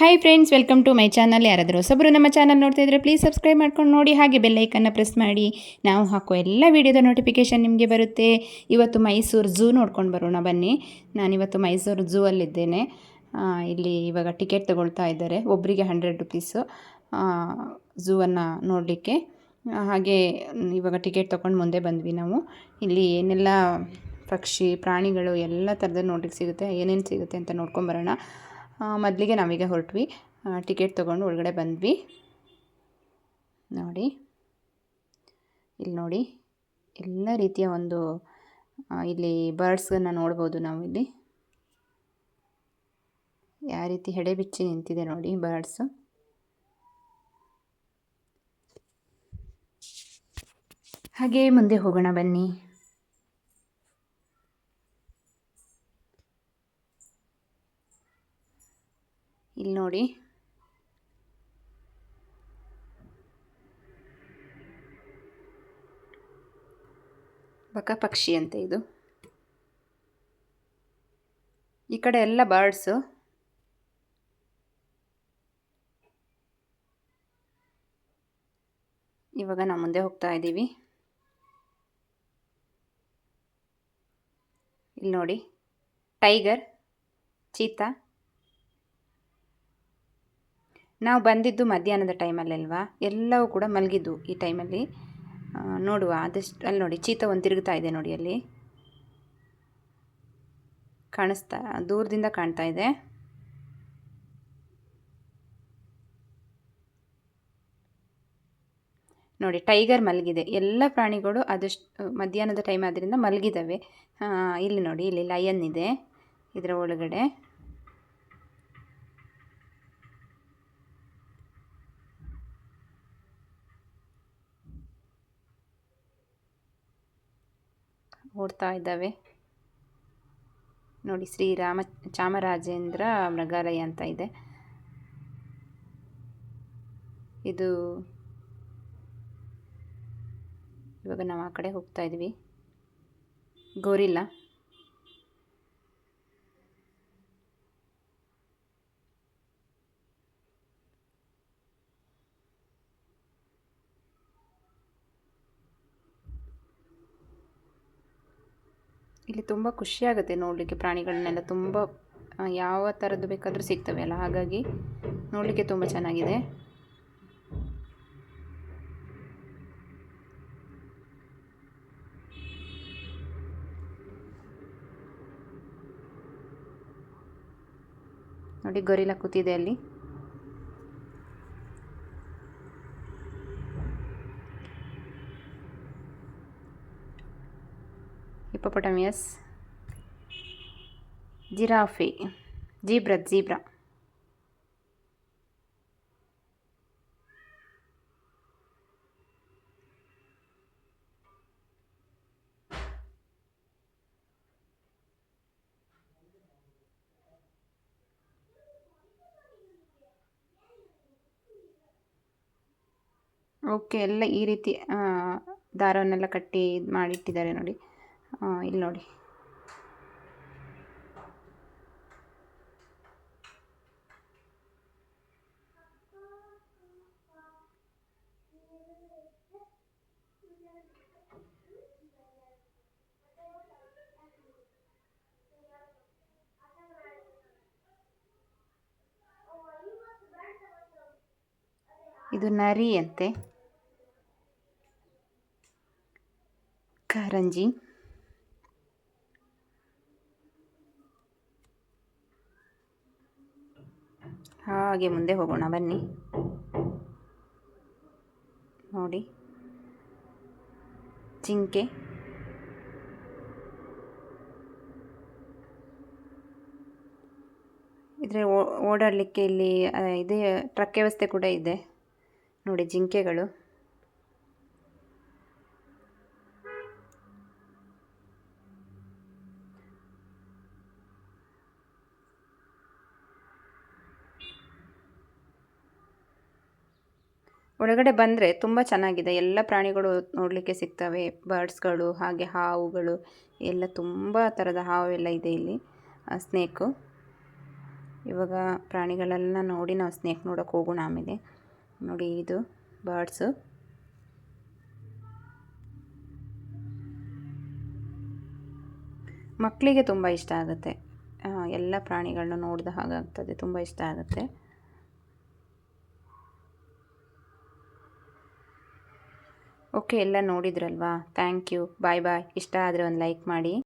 Hi friends welcome to my channel ಯಾರಾದರೂ ಸಬ್ರು ನಮ್ಮ ಚಾನಲ್ ನೋಡ್ತಾ ಇದ್ರೆ ಪ್ಲೀಸ್ ಸಬ್ಸ್ಕ್ರೈಬ್ ಮಾಡ್ಕೊಂಡು ನೋಡಿ. ಹಾಗೆ ಬೆಲ್ಲೈಕನ್ನು ಪ್ರೆಸ್ ಮಾಡಿ. ನಾವು ಹಾಕೋ ಎಲ್ಲ ವೀಡಿಯೋದ ನೋಟಿಫಿಕೇಷನ್ ನಿಮಗೆ ಬರುತ್ತೆ. ಇವತ್ತು ಮೈಸೂರು ಝೂ ನೋಡ್ಕೊಂಡು ಬರೋಣ ಬನ್ನಿ. ನಾನಿವತ್ತು ಮೈಸೂರು ಝೂ ಅಲ್ಲಿದ್ದೇನೆ. ಇಲ್ಲಿ ಇವಾಗ ಟಿಕೆಟ್ ತೊಗೊಳ್ತಾ ಇದ್ದಾರೆ. ಒಬ್ಬರಿಗೆ ಹಂಡ್ರೆಡ್ ರುಪೀಸು ಝೂವನ್ನು ನೋಡಲಿಕ್ಕೆ. ಹಾಗೆ ಇವಾಗ ಟಿಕೆಟ್ ತೊಗೊಂಡು ಮುಂದೆ ಬಂದ್ವಿ ನಾವು. ಇಲ್ಲಿ ಏನೆಲ್ಲ ಪಕ್ಷಿ, ಪ್ರಾಣಿಗಳು ಎಲ್ಲ ಥರದ ನೋಡ್ಲಿಕ್ಕೆ ಸಿಗುತ್ತೆ, ಏನೇನು ಸಿಗುತ್ತೆ ಅಂತ ನೋಡ್ಕೊಂಬರೋಣ ಮೊದಲಿಗೆ ನಾವೀಗ ಹೊರಟ್ವಿ. ಟಿಕೆಟ್ ತೊಗೊಂಡು ಒಳಗಡೆ ಬಂದ್ವಿ. ನೋಡಿ. ಇಲ್ಲಿ ನೋಡಿ. ಎಲ್ಲ ರೀತಿಯ ಒಂದು ಇಲ್ಲಿ ಬರ್ಡ್ಸನ್ನು ನೋಡ್ಬೋದು ನಾವು ಇಲ್ಲಿ. ಯಾವ ರೀತಿ ಹೆಡೆ ಬಿಚ್ಚಿ ನಿಂತಿದೆ ನೋಡಿ ಬರ್ಡ್ಸು. ಹಾಗೆ ಮುಂದೆ ಹೋಗೋಣ ಬನ್ನಿ ಇಲ್ಲಿ ನೋಡಿ. ಬಕ ಪಕ್ಷಿ ಅಂತ ಇದು. ಈ ಕಡೆ ಎಲ್ಲ ಬರ್ಡ್ಸು ಇವಾಗ ನಾವು ಮುಂದೆ ಹೋಗ್ತಾ ಇದ್ದೀವಿ. ಇಲ್ಲಿ ನೋಡಿ. ಟೈಗರ್ ಚೀತಾ ನಾವು ಬಂದಿದ್ದು ಮಧ್ಯಾಹ್ನದ ಟೈಮಲ್ಲಿ ಅಲ್ವಾ ಎಲ್ಲವೂ ಕೂಡ ಮಲಗಿದ್ದು ಈ ಟೈಮಲ್ಲಿ ನೋಡುವ, ಆದಷ್ಟು, ಅಲ್ಲಿ ನೋಡಿ, ಚೀತ ಒಂದು ತಿರುಗ್ತಾ ಇದೆ ನೋಡಿ ಅಲ್ಲಿ. ಕಾಣಿಸ್ತಾ, ದೂರದಿಂದ ಕಾಣ್ತಾ ಇದೆ. ನೋಡಿ, ಟೈಗರ್ ಮಲಗಿದೆ. ಎಲ್ಲ ಪ್ರಾಣಿಗಳು ಅದಷ್ಟು ಮಧ್ಯಾಹ್ನದ ಟೈಮ್ ಆದ್ದರಿಂದ ಮಲಗಿದ್ದಾವೆ. ಇಲ್ಲಿ ನೋಡಿ, ಇಲ್ಲಿ ಲಯನ್ ಇದೆ, ಇದರ ಒಳಗಡೆ. ಓಡ್ತಾ ಇದ್ದಾವೆ. ನೋಡಿ ಶ್ರೀರಾಮ ಚಾಮರಾಜೇಂದ್ರ ಮೃಗಾಲಯ ಅಂತ ಇದೆ. ಇದು ಇವಾಗ ನಾವು ಆ ಕಡೆ ಹೋಗ್ತಾ ಇದ್ವಿ. ಗೋರಿಲ್ಲ? ಇಲ್ಲಿ ತುಂಬ ಖುಷಿಯಾಗುತ್ತೆ ನೋಡಲಿಕ್ಕೆ ಪ್ರಾಣಿಗಳನ್ನೆಲ್ಲ ತುಂಬ ಯಾವ ಥರದ್ದು ಬೇಕಾದರೂ ಸಿಗ್ತವೆ ಅಲ್ಲ. ಹಾಗಾಗಿ ನೋಡಲಿಕ್ಕೆ ತುಂಬ ಚೆನ್ನಾಗಿದೆ. ನೋಡಿ, ಗೊರಿಲ್ಲ ಕೂತಿದೆ ಅಲ್ಲಿ. Hippopotamus giraffe zebra zebra. Okay ಎಲ್ಲ ಈ ರೀತಿ ದಾರವನ್ನೆಲ್ಲ ಕಟ್ಟಿ ಮಾಡಿಟ್ಟಿದ್ದಾರೆ ನೋಡಿ. ಇಲ್ಲಿ ನೋಡಿ. ಇದು ನರಿ ಅಂತೆ. ಕಾರಂಜಿ. ಹಾಗೆ ಮುಂದೆ ಹೋಗೋಣ, ಬನ್ನಿ. ನೋಡಿ. ಜಿಂಕೆ ಇದ್ರೆ ಓಡಾಡಲಿಕ್ಕೆ ಇಲ್ಲಿ ಇದೆ, ಟ್ರಕ್ ವ್ಯವಸ್ಥೆ ಕೂಡ ಇದೆ. ನೋಡಿ, ಜಿಂಕೆಗಳು. ಒಳಗಡೆ ಬಂದರೆ ತುಂಬ ಚೆನ್ನಾಗಿದೆ. ಎಲ್ಲ ಪ್ರಾಣಿಗಳು ನೋಡಲಿಕ್ಕೆ ಸಿಗ್ತವೆ. ಬರ್ಡ್ಸ್ಗಳು, ಹಾಗೆ ಹಾವುಗಳು, ಎಲ್ಲ ತುಂಬ ಥರದ ಹಾವು ಎಲ್ಲ ಇದೆ ಇಲ್ಲಿ. ಸ್ನೇಕು. ಇವಾಗ ಪ್ರಾಣಿಗಳೆಲ್ಲ ನೋಡಿ ನಾವು ಸ್ನೇಕ್ ನೋಡೋಕೆ ಹೋಗೋಣ ಆಮೇಲೆ. ನೋಡಿ ಇದು ಬರ್ಡ್ಸು. ಮಕ್ಕಳಿಗೆ ತುಂಬ ಇಷ್ಟ ಆಗುತ್ತೆ. ಎಲ್ಲ ಪ್ರಾಣಿಗಳನ್ನ ನೋಡಿದ ಹಾಗಾಗ್ತದೆ. ತುಂಬ ಇಷ್ಟ ಆಗುತ್ತೆ. ಓಕೆ ಎಲ್ಲ ನೋಡಿದ್ರಲ್ವಾ? Thank you. Bye bye. ಇಷ್ಟ ಆದರೆ ಒಂದು ಲೈಕ್ ಮಾಡಿ.